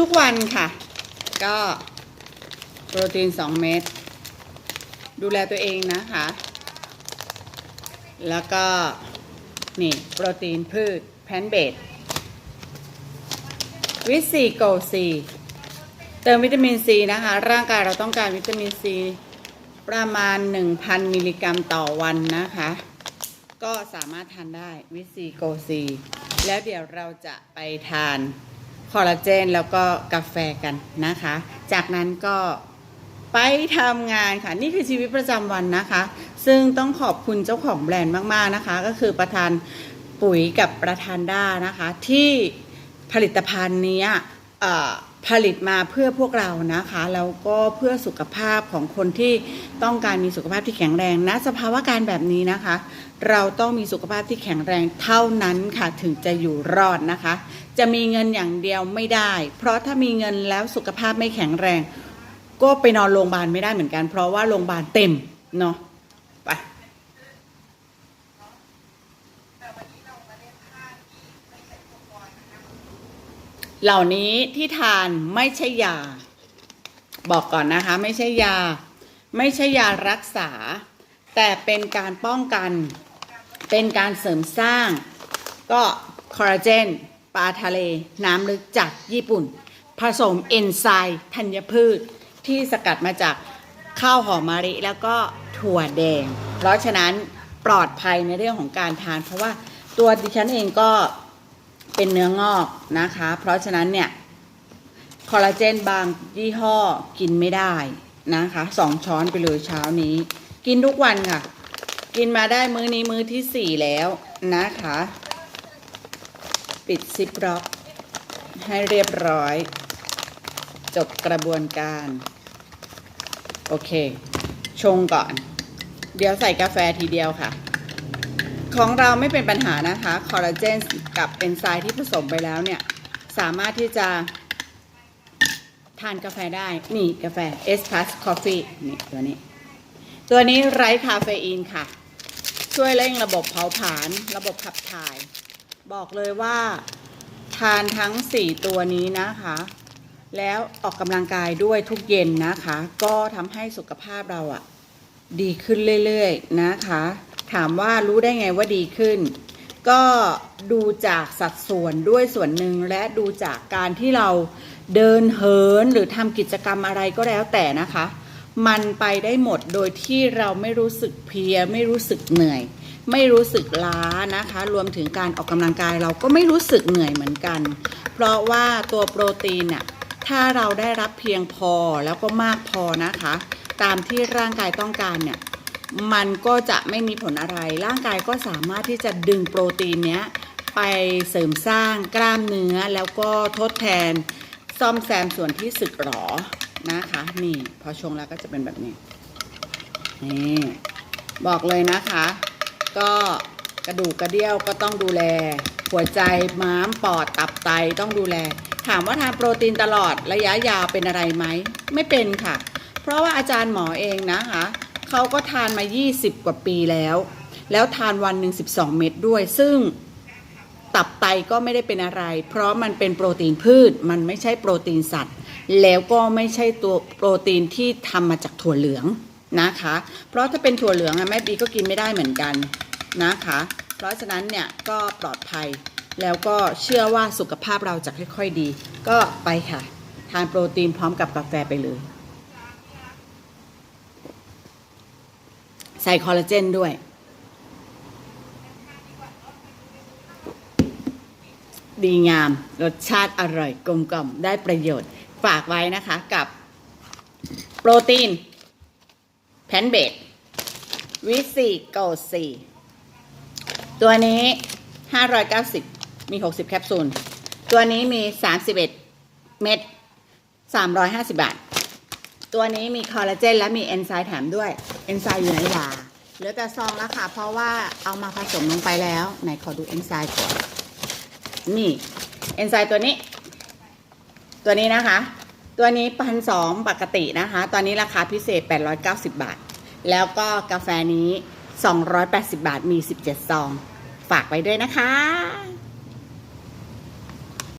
ทุกๆวันค่ะ ก็โปรตีน 2 เม็ดดูแลตัวเองนะคะ แล้วก็นี่ โปรตีนพืชแพนเบดวิตซีโกซีเติมวิตามินซีนะคะ ร่างกายเราต้องการวิตามินซีประมาณ 1,000 มิลลิกรัมต่อวันนะคะ ก็สามารถทานได้วิตซีโกซีแล้วเดี๋ยวเราจะไปทาน อลลาเจนแล้วก็กาแฟกันนะคะ จากนั้นก็ไปทำงานค่ะ นี่คือชีวิตประจำวันนะคะ ซึ่งต้องขอบคุณเจ้าของแบรนด์มากๆนะคะ ก็คือประธานปุ๋ยกับประธานด้านะคะ ที่ผลิตภัณฑ์เนี้ย ผลิตมาเพื่อพวกเรานะคะแล้วก็เพื่อสุขภาพของคนที่ต้องการมีสุขภาพที่แข็งแรงณสภาวะการแบบนี้นะคะ เราต้องมีสุขภาพที่แข็งแรงเท่านั้นค่ะถึงจะอยู่รอดนะคะ จะมีเงินอย่างเดียวไม่ได้ เพราะถ้ามีเงินแล้วสุขภาพไม่แข็งแรง ก็ไปนอนโรงพยาบาลไม่ได้เหมือนกัน เพราะว่าโรงพยาบาลเต็มเนาะไป เหล่านี้ที่ทานไม่ใช่ยา บอกก่อนนะคะ ไม่ใช่ยา ไม่ใช่ยารักษา แต่เป็นการป้องกัน เป็นการเสริมสร้าง ก็คอลลาเจนปลาทะเล น้ำลึกจากญี่ปุ่น ผสมเอนไซม์ธัญพืช ที่สกัดมาจากข้าวหอมมะลิแล้วก็ถั่วแดง เพราะฉะนั้นปลอดภัยในเรื่องของการทาน เพราะว่าตัวดิฉันเองก็ เป็นเนื้องอกนะคะ เพราะฉะนั้นเนี่ยคอลลาเจนบางยี่ห้อกินไม่ได้นะคะสองช้อนไปเลยเช้านี้ กินทุกวันค่ะ กินมาได้มื้อนี้มื้อที่สี่แล้วนะคะ ปิดซิปล็อก ให้เรียบร้อย จบกระบวนการ โอเค ชงก่อน เดี๋ยวใส่กาแฟทีเดียวค่ะ ของเราไม่เป็นปัญหานะคะคอลลาเจนกับเอนไซม์ที่ผสมไปแล้วเนี่ย สามารถที่จะทานกาแฟได้ นี่กาแฟ S Plus Coffee นี่ตัวนี้ ตัวนี้ไร้คาเฟอีนค่ะ ช่วยเร่งระบบเผาผลาญระบบขับถ่าย บอกเลยว่าทานทั้ง 4 ตัวนี้นะคะ แล้วออกกำลังกายด้วยทุกเย็นนะคะ ก็ทำให้สุขภาพเราอะดีขึ้นเรื่อยๆนะคะ ถามว่ารู้ได้ไงว่าดีขึ้น ก็ดูจากสัดส่วนด้วยส่วนหนึ่งและดูจากการที่เราเดินเหินหรือทำกิจกรรมอะไรก็แล้วแต่นะคะ มันไปได้หมดโดยที่เราไม่รู้สึกเพลีย ไม่รู้สึกเหนื่อย ไม่รู้สึกล้านะคะ รวมถึงการออกกำลังกายเราก็ไม่รู้สึกเหนื่อยเหมือนกัน เพราะว่าตัวโปรตีนน่ะถ้าเราได้รับเพียงพอแล้วก็มากพอนะคะ ตามที่ร่างกายต้องการเนี่ย มันก็จะไม่มีผลอะไร ร่างกายก็สามารถที่จะดึงโปรตีนเนี้ยไปเสริมสร้างกล้ามเนื้อแล้วก็ทดแทนซ่อมแซมส่วนที่สึกหรอนะคะ นี่พอชงแล้วก็จะเป็นแบบนี้นี่บอกเลยนะคะ ก็กระดูกกระเดี่ยวก็ต้องดูแล หัวใจม้ามปอดตับไตต้องดูแล ถามว่าทานโปรตีนตลอดระยะยาวเป็นอะไรไหม ไม่เป็นค่ะ เพราะว่าอาจารย์หมอเองนะคะ เขาก็ทานมา 20 กว่าปีแล้ว แล้วทานวันหนึ่ง12 เม็ดด้วย ซึ่งตับไตก็ไม่ได้เป็นอะไร เพราะมันเป็นโปรตีนพืช มันไม่ใช่โปรตีนสัตว์ แล้วก็ไม่ใช่ตัวโปรตีนที่ทำมาจากถั่วเหลืองนะคะ เพราะถ้าเป็นถั่วเหลืองอะแม่บีก็กินไม่ได้เหมือนกันนะคะ เพราะฉะนั้นเนี่ยก็ปลอดภัย แล้วก็เชื่อว่าสุขภาพเราจะค่อย ๆดี ก็ไปค่ะ ทานโปรตีนพร้อมกับกาแฟไปเลย ใส่คอลลาเจนด้วย ดีงาม รสชาติอร่อยกลมกล่อมได้ประโยชน์ ฝากไว้นะคะกับโปรตีน แพนเบดวิซีโกซีตัวนี้ 590 มี 60 แคปซูล ตัวนี้มี 31 เม็ด 350 บาท ตัวนี้มีคอลลาเจนและมีเอนไซม์แถมด้วย เอนไซม์อยู่ในยา เหลือแต่ซองแล้วค่ะ เพราะว่าเอามาผสมลงไปแล้ว ไหนขอดูเอนไซม์ก่อน นี่ เอนไซม์ตัวนี้ ตัวนี้นะคะ ตัวนี้พันสองปกตินะคะ ตอนนี้ราคาพิเศษ 890 บาท แล้วก็กาแฟนี้ 280 บาทมี 17 ซอง ฝากไว้ด้วยนะคะ